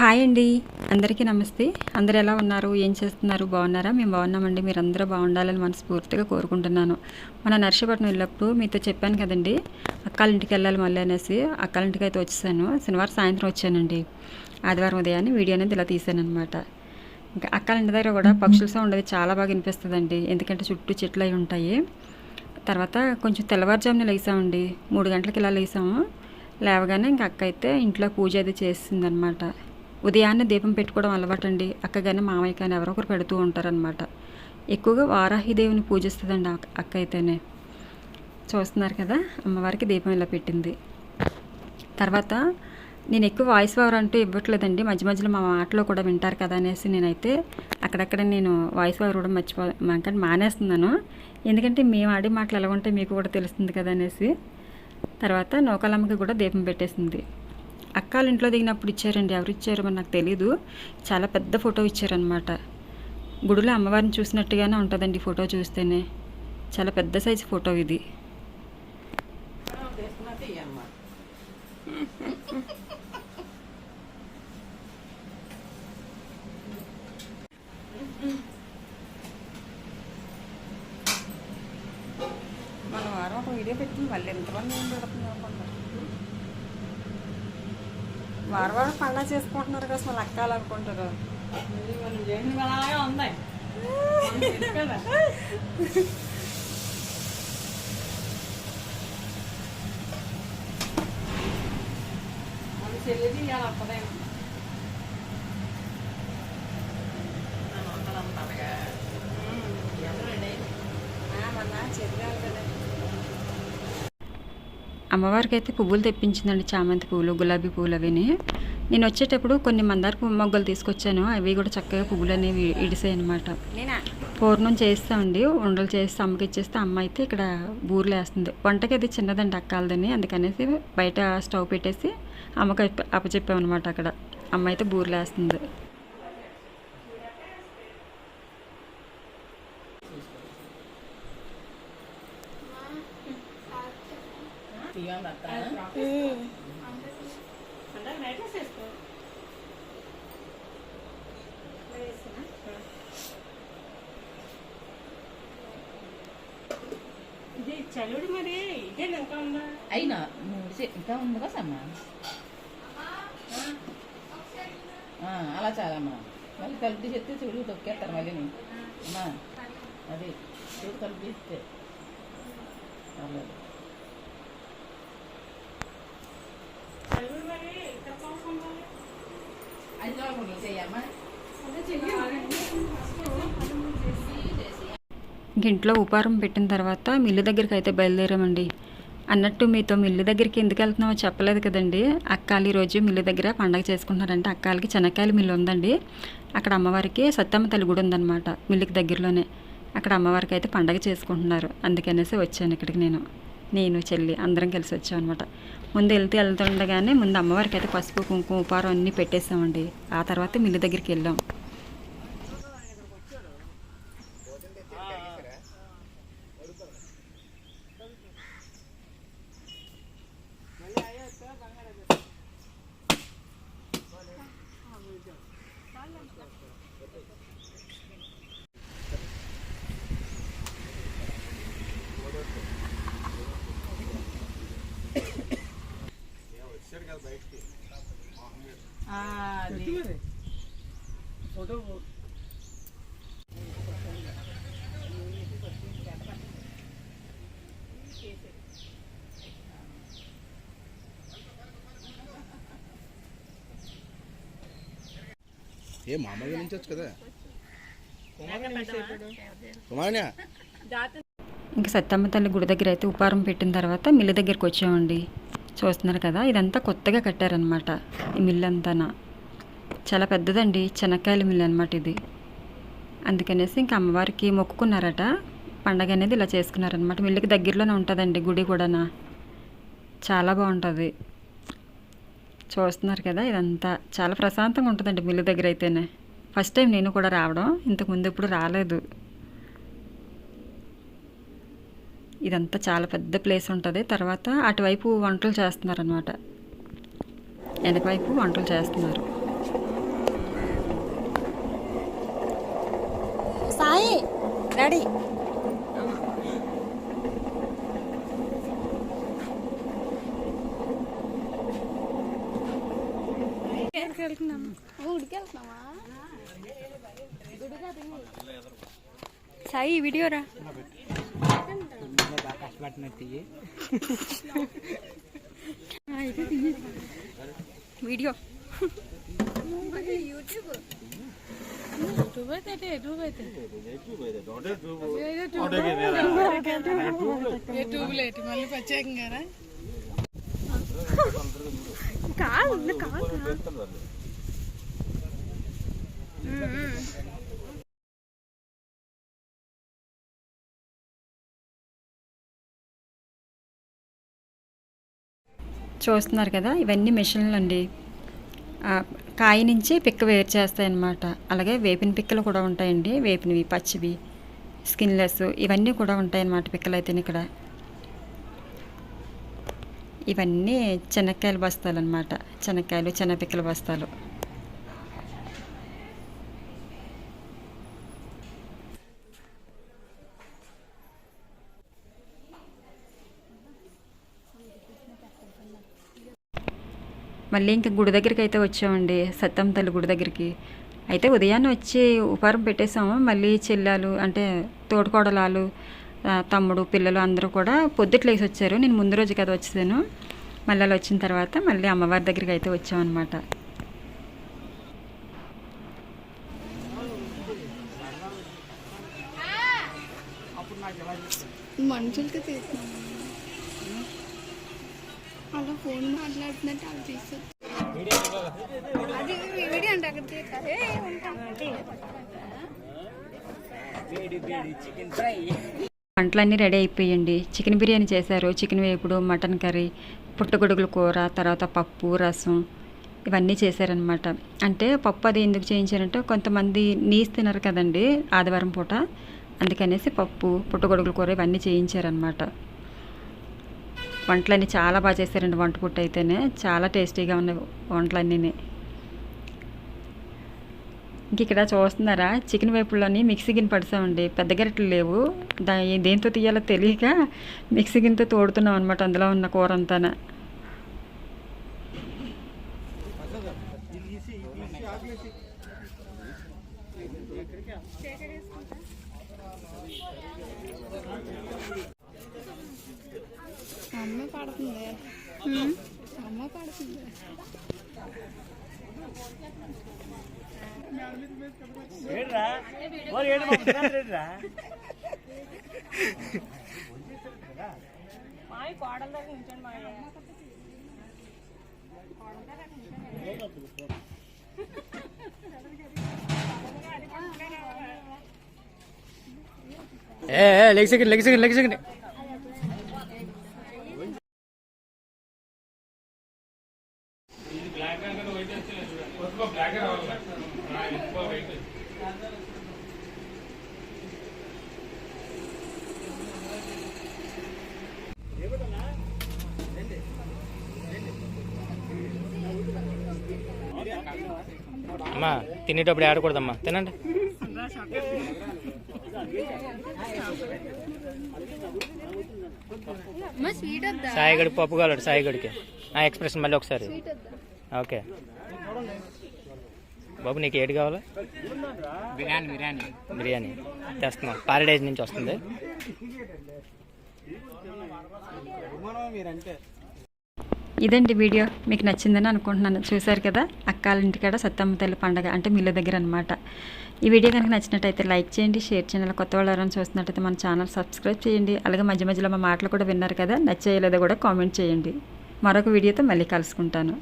Hi అండి. అందరికీ నమస్తే. అందరు ఎలా ఉన్నారు? ఏం చేస్తున్నారు? బాగున్నారా? మేము బాగున్నామండి. మీరు అందరూ బాగుండాలని మనస్ఫూర్తిగా కోరుకుంటున్నాను. మన నర్సీపట్నం వెళ్ళినప్పుడు మీతో చెప్పాను కదండి. అక్కాల ఇంటికి వెళ్ళాలి మళ్ళీ అనేసి అక్కాల ఇంటికి అయితే వచ్చేసాను. శనివారం సాయంత్రం వచ్చానండి. ఆదివారం ఉదయాన్నే వీడియో అనేది ఇలా తీసాను అనమాట ఇంకా అక్కాల ఇంటి దగ్గర కూడా పక్షుల సౌండ్ అది చాలా బాగా వినిపిస్తుందండి. ఎందుకంటే చుట్టూ చెట్లు అవి ఉంటాయి. తర్వాత కొంచెం తెల్లవారుజామున లేసామండి. మూడు గంటలకు ఇలా లేసాము. లేవగానే ఇంక అక్క అయితే ఇంట్లో పూజ అది చేసిందనమాట ఉదయాన్నే దీపం పెట్టుకోవడం అలవాటు అండి అక్క కానీ మామయ్య కానీ ఎవరో ఒకరు పెడుతూ ఉంటారనమాట ఎక్కువగా వారాహి దేవుని పూజిస్తుందండి అక్క అక్క అయితేనే. చూస్తున్నారు కదా అమ్మవారికి దీపం ఇలా పెట్టింది. తర్వాత నేను ఎక్కువ వాయిస్ ఓవర్ అంటూ ఇవ్వట్లేదండి. మధ్య మధ్యలో మా మాటలో కూడా వింటారు కదా అనేసి నేనైతే అక్కడక్కడ నేను వాయిస్ ఓవర్ కూడా మర్చిపో అంటే మానేస్తున్నాను. ఎందుకంటే మేము ఆడే మాటలు ఎలా ఉంటాయి మీకు కూడా తెలుస్తుంది కదా అనేసి. తర్వాత నౌకలమ్మకి కూడా దీపం పెట్టేసింది. అక్కాల ఇంట్లో దిగినప్పుడు ఇచ్చారండి. ఎవరు ఇచ్చారో మరి నాకు తెలీదు. చాలా పెద్ద ఫోటో ఇచ్చారనమాట గుడిలో అమ్మవారిని చూసినట్టుగానే ఉంటుందండి ఫోటో చూస్తేనే. చాలా పెద్ద సైజు ఫోటో ఇది. మనం వారం ఒక వీడియో పెట్టింది. మళ్ళీ ఎంతమంది ఏం పెడుతుంది వారం వారు పండగ చేసుకుంటున్నారు కదా అసలు అక్కాలు మనం కదా చెల్లిది ఇవాళ అప్పదేమో అమ్మవారికి అయితే పువ్వులు తెప్పించిందండి చామంతి పువ్వులు గులాబీ పువ్వులు అవిని. నేను వచ్చేటప్పుడు కొన్ని మందార మొగ్గలు తీసుకొచ్చాను. అవి కూడా చక్కగా పువ్వులు అనేవి ఇడిసాయి అనమాట పూర్ణం చేస్తామండి ఉండలు చేసి అమ్మకి ఇచ్చేస్తే. అమ్మ అయితే ఇక్కడ బూరెలు వేస్తుంది. వంటకి అది చిన్నదండి అక్కాలదని. అందుకనేసి బయట స్టవ్ పెట్టేసి అమ్మకి అప్ప- అప్పచెప్పామన్నమాట అక్కడ. అమ్మ అయితే బూరెలు వేస్తుంది. చలుడు మరి ఇదే ఇంకా ఉందా? అయినా ఇంకా ఉంది కదా సమ్మ అలా చాలమ్మా. మళ్ళీ కలిపి చెప్తే చూడు తొక్కేస్తారు మళ్ళీ అమ్మా అది చూడు కలిపి ఇస్తే పర్లేదు చలుడు మరి ఇక్కడ కోసం ఉండాలి. అది చూడకుండా చెయ్యమ్మా ఇంక ఇంట్లో ఉపారం పెట్టిన తర్వాత మిల్లు దగ్గరికి అయితే బయలుదేరామండి. అన్నట్టు మీతో మిల్లు దగ్గరికి ఎందుకు వెళ్తున్నామో చెప్పలేదు కదండి. అక్కాలి రోజు మిల్లు దగ్గర పండగ చేసుకుంటున్నారంటే. అక్కాలకి చెనక్కాయల మిల్లు ఉందండి. అక్కడ అమ్మవారికి సత్తమ్మ తల్లి గుడి ఉందన్నమాట మిల్లుకి దగ్గరలోనే. అక్కడ అమ్మవారికి అయితే పండగ చేసుకుంటున్నారు. అందుకనేసి వచ్చాను ఇక్కడికి నేను. నేను చెల్లి అందరం కలిసి వచ్చాం అనమాట ముందు వెళ్తే వెళ్తుండగానే ముందు అమ్మవారికి అయితే పసుపు కుంకుమ ఉపారం అన్నీ పెట్టేసామండి. ఆ తర్వాత మిల్లు దగ్గరికి వెళ్ళాం. ఫోటో ఏ మామూలుగా నుంచొచ్చు కదా. ఇంకా సత్తమ్మ తల్లి గుడి దగ్గర అయితే ఉపారం పెట్టిన తర్వాత మిల్లు దగ్గరికి వచ్చామండి. చూస్తున్నారు కదా ఇదంతా కొత్తగా కట్టారనమాట ఈ మిల్లు అంతానా చాలా పెద్దదండి చెనక్కాయల మిల్లు అనమాట ఇది. అందుకనేసి ఇంకా అమ్మవారికి మొక్కుకున్నారట. పండగ అనేది ఇలా చేసుకున్నారనమాట మిల్లుకి దగ్గరలోనే ఉంటుందండి గుడి కూడానా. చాలా బాగుంటుంది. చూస్తున్నారు కదా ఇదంతా. చాలా ప్రశాంతంగా ఉంటుందండి మిల్లు దగ్గర అయితేనే. ఫస్ట్ టైం నేను కూడా రావడం ఇంతకుముందు ఇప్పుడు రాలేదు. ఇదంతా చాలా పెద్ద ప్లేస్ ఉంటుంది. తర్వాత అటువైపు వంటలు చేస్తున్నారనమాట వెనకవైపు వంటలు చేస్తున్నారు. సాయి రెడీ. సాయి వీడియో రా. వీడియో. మళ్ళీ ప్రత్యేకంగా కాదు. కాదు చూస్తున్నారు కదా ఇవన్నీ మిషన్లు అండి. కాయ నుంచి పిక్క వేరు చేస్తాయన్నమాట. అలాగే వేపిన పిక్కలు కూడా ఉంటాయండి వేపినవి పచ్చివి స్కిన్లెస్ ఇవన్నీ కూడా ఉంటాయన్నమాట పిక్కలు అయితే ఇక్కడ. ఇవన్నీ చెనక్కాయలు బస్తాలు అనమాట చెనక్కాయలు చెనపిక్కల బస్తాలు. మళ్ళీ ఇంకా గుడి దగ్గరికి అయితే వచ్చామండి సత్యం తల్లి గుడి దగ్గరికి. అయితే ఉదయాన్నే వచ్చి ఉపారం పెట్టేసాము మళ్ళీ చెల్లెలు అంటే తోడుకోడలాలు తమ్ముడు పిల్లలు అందరూ కూడా పొద్దుట్లేసి వచ్చారు. నేను ముందు రోజు కదా వచ్చాను. మళ్ళీ అలా వచ్చిన తర్వాత మళ్ళీ అమ్మవారి దగ్గరికి అయితే వచ్చామన్నమాట. మనుషులకి తీస్తున్నాం. అలా ఫోన్ మాట్లాడుతున్నట్టు అలా తీసుకొచ్చి అది వీడియో అంటే అక్కడ వంటలన్నీ రెడీ అయిపోయండి. చికెన్ బిర్యానీ చేశారు. చికెన్ వేపుడు మటన్ కర్రీ పుట్టగొడుగుల కూర తర్వాత పప్పు రసం ఇవన్నీ చేశారనమాట అంటే పప్పు అది ఎందుకు చేయించారంటే కొంతమంది నీస్ తినరు కదండి ఆదివారం పూట. అందుకనేసి పప్పు పుట్టగొడుగుల కూర ఇవన్నీ చేయించారనమాట వంటలన్నీ చాలా బాగా చేశారండి వంట పుట్ట అయితేనే. చాలా టేస్టీగా ఉన్నాయి వంటలన్నీ ఇంక ఇక్కడ చూస్తున్నారా? చికెన్ వేపుల్లోని మిక్సీ గిన్నె పడిసామండి. పెద్ద గరిటలు లేవు. దా దేంతో తీయాలో తెలియక మిక్సీ గిన్నెతో తోడుతున్నాం అనమాట అందులో ఉన్న కూర అంతా అమ్మ పడుతుంది. అమ్మ పడుతుంది. A leg second leg second leg second అమ్మా తినేటప్పుడు ఆడకూడదమ్మా తినండి. సాయిగడి పప్పు కావాలండి సాయిగడికి. ఆ ఎక్స్ప్రెషన్ మళ్ళీ ఒకసారి. ఓకే. బాబు నీకు ఏడు కావాలా? బిర్యానీ బిర్యానీ. బిర్యానీ. తెస్తున్నాం. పారడైజ్ నుంచి వస్తుంది. ఇదండి వీడియో. మీకు నచ్చిందని అనుకుంటున్నాను. చూశారు కదా? అక్కాలింటికాడ సత్తమ్మ తల్లి పండగ అంటే మిల్ల దగ్గర అనమాట ఈ వీడియో కనుక నచ్చినట్టయితే లైక్ చేయండి షేర్ చేయండి. కొత్త వాళ్ళు ఎవరైనా చూస్తున్నట్టయితే మన ఛానల్ సబ్స్క్రైబ్ చేయండి. అలాగే మధ్య మధ్యలో మా మాటలు కూడా విన్నారు కదా? నచ్చేయలేదో కూడా కామెంట్ చేయండి. మరొక వీడియోతో మళ్ళీ కలుసుకుంటాను.